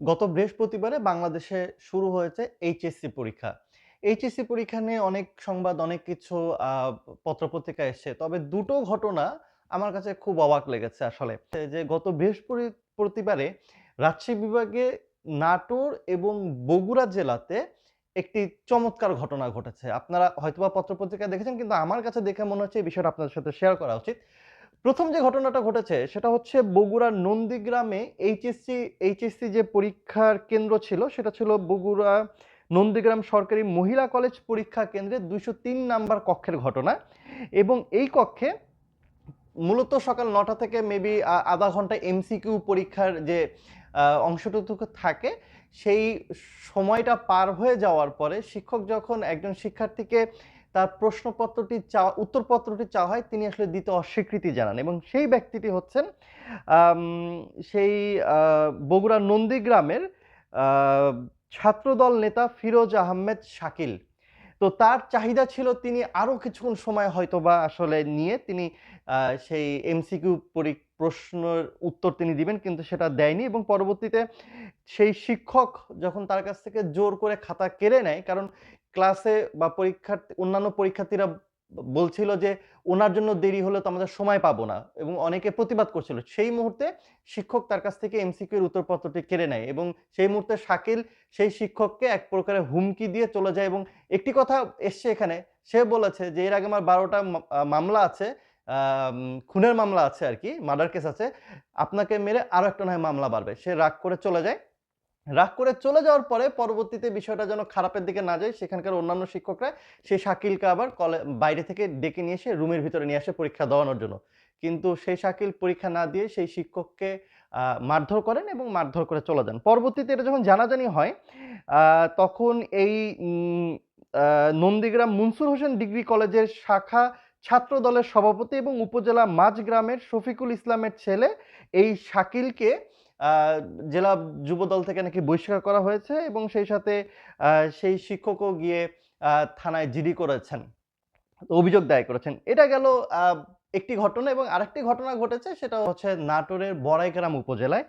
গত বৃহস্পতিবারে বাংলাদেশে শুরু হয়েছে এইচএসসি পরীক্ষা। এইচএসসি পরীক্ষা নিয়ে অনেক সংবাদ, অনেক কিছু আ পত্র-পত্রিকায় এসছে। তবে দুটো ঘটনা আমার কাছে খুব অবাক লেগেছে আসলে। যে গত বৃহস্পতি প্রতিবারে রাজশাহী বিভাগে নাটোর এবং বগুড়া জেলাতে একটি চমৎকার ঘটনা ঘটেছে। আপনারা হয়তোবা পত্র-পত্রিকায় দেখেছেন কিন্তু আমার কাছে দেখে মনে হচ্ছে এই বিষয়টা আপনাদের সাথে শেয়ার করা উচিত। ১ম যে ঘটনাটা ঘটেছে সেটা হচ্ছে বগুড়ার নন্দীগ্রামে এইচএসসি এইচএসসি যে পরীক্ষার কেন্দ্র ছিল সেটা ছিল বগুড়া নন্দীগ্রাম সরকারি মহিলা কলেজ পরীক্ষা কেন্দ্রে ২০৩ নাম্বার কক্ষের ঘটনা। এবং এই কক্ষে মূলত সকাল নটা থেকে মেবি আধা ঘণ্টা এমসিকিউ পরীক্ষার যে অংশটুকু থাকে, সেই সময়টা পার হয়ে যাওয়ার পরে শিক্ষক যখন একজন শিক্ষার্থীকে তার প্রশ্নপত্রটি চাওয়া উত্তরপত্রটি চাওয়া হয়, তিনি আসলে দিতে অস্বীকৃতি জানান এবং সেই ব্যক্তিটি হচ্ছেন সেই বগুড়া নন্দীগ্রামের ছাত্রদল নেতা ফিরোজ আহমেদ শাকিল। তো তার চাহিদা ছিল তিনি আরও কিছুক্ষণ সময় হয়তোবা আসলে নিয়ে তিনি সেই এমসিকিউ পরি, প্রশ্নের উত্তর তিনি দিবেন, কিন্তু সেটা দেয়নি এবং পরবর্তীতে সেই শিক্ষক যখন তার কাছ থেকে জোর করে খাতা কেড়ে নেয়, কারণ ক্লাসে বা পরীক্ষার্থী অন্যান্য পরীক্ষার্থীরা বলছিল যে, ওনার জন্য দেরি হলে তো আমাদের সময় পাবো না" এবং অনেকে প্রতিবাদ করছিল। সেই মুহূর্তে শিক্ষক তার কাছ থেকে এমসিকিউ এর উত্তরপত্রটি কেড়ে নেয় এবং সেই মুহূর্তে শাকিল সেই শিক্ষককে এক প্রকারের হুমকি দিয়ে চলে যায় এবং একটি কথা এসছে এখানে, সে বলেছে যে, "এর আগে আমার ১২ টা মা আ মামলা আছে, খুনের মামলা আছে আর কি মার্ডার কেস আছে। আপনাকে মেরে আরও একটা নয় মামলা বাড়বে।" সে রাগ করে চলে যায়। রাগ করে চলে যাওয়ার পরে পরবর্তীতে বিষয়টা যেন খারাপের দিকে না যায়, সেখানকার অন্যান্য শিক্ষকরা সেই শাকিলকে আবার কলে, বাইরে থেকে ডেকে নিয়ে এসে রুমের ভিতরে নিয়ে আসে পরীক্ষা দেওয়ানোর জন্য। কিন্তু সেই শাকিল পরীক্ষা না দিয়ে সেই শিক্ষককে মারধর করেন এবং মারধর করে চলে যান। পরবর্তীতে এটা যখন জানাজানি হয় তখন এই নন্দীগ্রাম মুনসুর হোসেন ডিগ্রি কলেজের শাখা ছাত্র দলের সভাপতি এবং উপজেলা মাঝগ্রামের শফিকুল ইসলামের ছেলে এই শাকিলকে জেলা যুবদল থেকে নাকি বহিষ্কার করা হয়েছে এবং সেই সাথে সেই শিক্ষকও গিয়ে থানায় জিডি করেছেন। অভিযোগ দায়ের করেছেন। এটা গেল একটি ঘটনা এবং আরেকটি ঘটনা ঘটেছে, সেটা হচ্ছে নাটোরের বড়াইগ্রাম উপজেলায়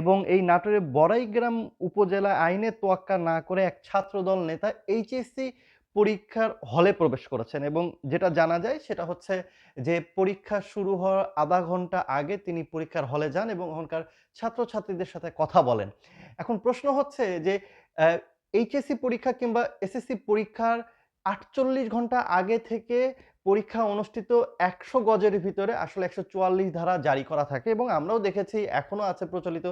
এবং এই নাটোরের বড়াইগ্রাম উপজেলা আইনে তোয়াক্কা না করে এক ছাত্রদল নেতা এইচএসসি পরীক্ষার হলে প্রবেশ করেছেন এবং যেটা জানা যায় সেটা হচ্ছে যে পরীক্ষা শুরু হওয়ার আধা ঘণ্টা আগে তিনি পরীক্ষার হলে যান এবং ওখানকার ছাত্রছাত্রীদের সাথে কথা বলেন। এখন প্রশ্ন হচ্ছে যে এইচএসসি পরীক্ষা কিংবা এসএসসি পরীক্ষার ৪৮ ঘণ্টা আগে থেকে পরীক্ষা অনুষ্ঠিত ১০০ গজের ভিতরে আসলে ১৪৪ ধারা জারি করা থাকে এবং আমরাও দেখেছি এখনও আছে প্রচলিত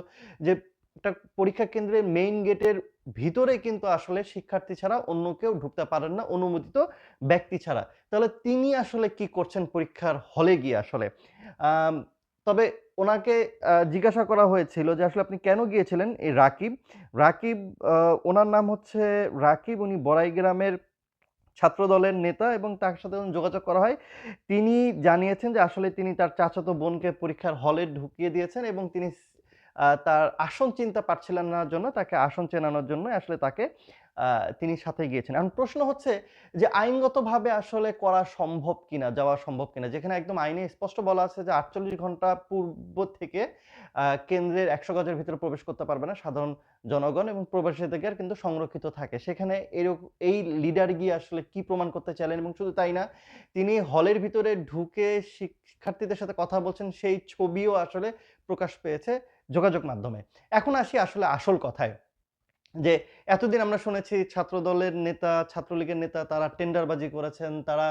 যে একটা পরীক্ষা কেন্দ্রের মেইন গেটের ভিতরে কিন্তু আসলে শিক্ষার্থী ছাড়া অন্য কেউ ঢুকতে পারেন না অনুমোদিত ব্যক্তি ছাড়া। তাহলে তিনি আসলে কি করছেন পরীক্ষার হলে গিয়ে আসলে? তবে ওনাকে জিজ্ঞাসা করা হয়েছিল যে আসলে আপনি কেন গিয়েছিলেন? এই রাকিব, রাকিব ওনার নাম হচ্ছে রাকিব উনি বড়াইগ্রামের ছাত্রদলের নেতা এবং তার সাথে যোগাযোগ করা হয় তিনি জানিয়েছেন যে আসলে তিনি তার চাচাতো বোনকে পরীক্ষার হলে ঢুকিয়ে দিয়েছেন এবং তিনি তার আসন চিনতে পারছিলেন না জন্য তাকে আসন চেনানোর জন্য আসলে তাকে তিনি সাথে গিয়েছেন। এখন প্রশ্ন হচ্ছে যে আইনগতভাবে আসলে করা সম্ভব কিনা, যাওয়া সম্ভব কিনা? যেখানে একদম আইনে স্পষ্ট বলা আছে যে ৪৮ ঘণ্টা পূর্ব থেকে কেন্দ্রের ১০০ গজের ভিতরে প্রবেশ করতে পারবে না সাধারণ জনগণ এবং প্রবেশাধিকার কিন্তু সংরক্ষিত থাকে। সেখানে এরক এই লিডার গিয়ে আসলে কি প্রমাণ করতে চাইলেন এবং শুধু তাই না, তিনি হলের ভিতরে ঢুকে শিক্ষার্থীদের সাথে কথা বলছেন সেই ছবিও আসলে প্রকাশ পেয়েছে যোগাযোগ মাধ্যমে। এখন আসি আসলে আসল কথায়। যে এতদিন আমরা শুনেছি ছাত্রদলের নেতা, ছাত্রলীগের নেতা তারা টেন্ডারবাজি করেছেন, তারা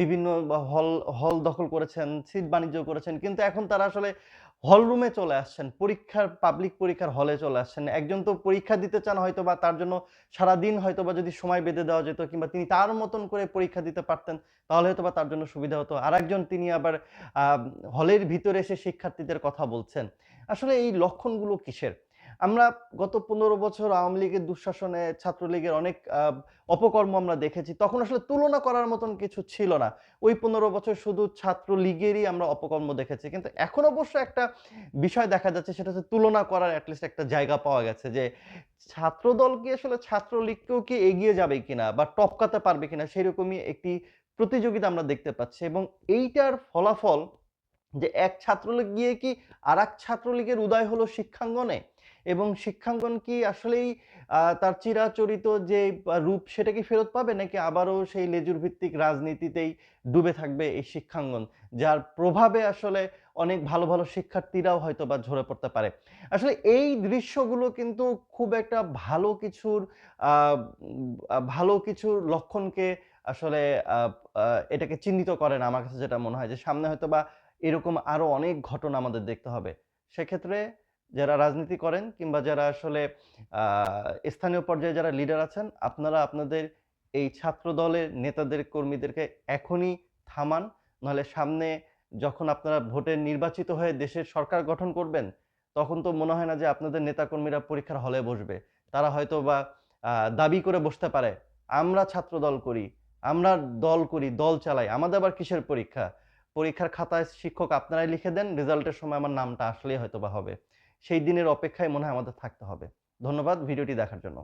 বিভিন্ন বা হল হল দখল করেছেন, সিট বাণিজ্য করেছেন। কিন্তু এখন তারা আসলে হল রুমে চলে আসছেন। পরীক্ষার পাবলিক পরীক্ষার হলে চলে আসছেন। একজন তো পরীক্ষা দিতে চান হয়তো বা তার জন্য সারাদিন হয়তোবা যদি সময় বেঁধে দেওয়া যেত কিংবা তিনি তার মতন করে পরীক্ষা দিতে পারতেন তাহলে হয়তো বা তার জন্য সুবিধা হতো। আরেকজন তিনি আবার হলের ভিতরে এসে শিক্ষার্থীদের কথা বলছেন। আসলে এই লক্ষণগুলো কিসের? আমরা গত ১৫ বছর আওয়ামী লীগের দুঃশাসনে ছাত্রলীগের অনেক অপকর্ম আমরা দেখেছি। তখন আসলে তুলনা করার মতন কিছু ছিল না। ওই ১৫ বছর শুধু ছাত্রলীগেরই আমরা অপকর্ম দেখেছি। কিন্তু এখন অবশ্য একটা বিষয় দেখা যাচ্ছে, সেটা হচ্ছে তুলনা করার অ্যাটলিস্ট একটা জায়গা পাওয়া গেছে যে, ছাত্রদল কি আসলে ছাত্রলীগকেও কি এগিয়ে যাবে কিনা বা টপকাতে পারবে কিনা সেরকমই একটি প্রতিযোগিতা আমরা দেখতে পাচ্ছি এবং এইটার ফলাফল যে, এক ছাত্রলীগ গিয়ে কি আর এক ছাত্রলীগের উদয় হলো শিক্ষাঙ্গনে? এবং শিক্ষাঙ্গন কি আসলেই তার চিরাচরিত যে রূপ সেটা কি ফেরত পাবে? নাকি আবারও সেই লেজুর ভিত্তিক রাজনীতিতেই ডুবে থাকবে এই শিক্ষাঙ্গন? যার প্রভাবে আসলে অনেক ভালো, ভালো শিক্ষার্থীরাও হয়তো বা ঝরে পড়তে পারে। আসলে এই দৃশ্যগুলো কিন্তু খুব একটা ভালো কিছুর ভালো কিছুর লক্ষণকে আসলে এটাকে চিহ্নিত করে না আমার কাছে যেটা মনে হয় যে সামনে হয়তো বা এরকম আরও অনেক ঘটনা আমাদের দেখতে হবে। সেক্ষেত্রে যারা রাজনীতি করেন কিংবা যারা আসলে স্থানীয় পর্যায়ে যারা লিডার আছেন, আপনারা আপনাদের এই ছাত্রদলের নেতাদের কর্মীদেরকে এখনই থামান। নাহলে সামনে যখন আপনারা ভোটে নির্বাচিত হয়ে দেশের সরকার গঠন করবেন, তখন তো মনে হয় না যে আপনাদের নেতাকর্মীরা পরীক্ষার হলে বসবে। তারা হয়তো বা দাবি করে বসতে পারে, "আমরা ছাত্রদল করি, আমরা দল করি, দল চালাই। আমাদের আবার কিসের পরীক্ষা? পরীক্ষার খাতায় শিক্ষক আপনারাই লিখে দেন, রেজাল্টের সময় আমার নামটা আসলেই হয়তো বা হবে।" সেই দিনের অপেক্ষায় মনে হয় আমাদের থাকতে হবে। ধন্যবাদ ভিডিওটি দেখার জন্য।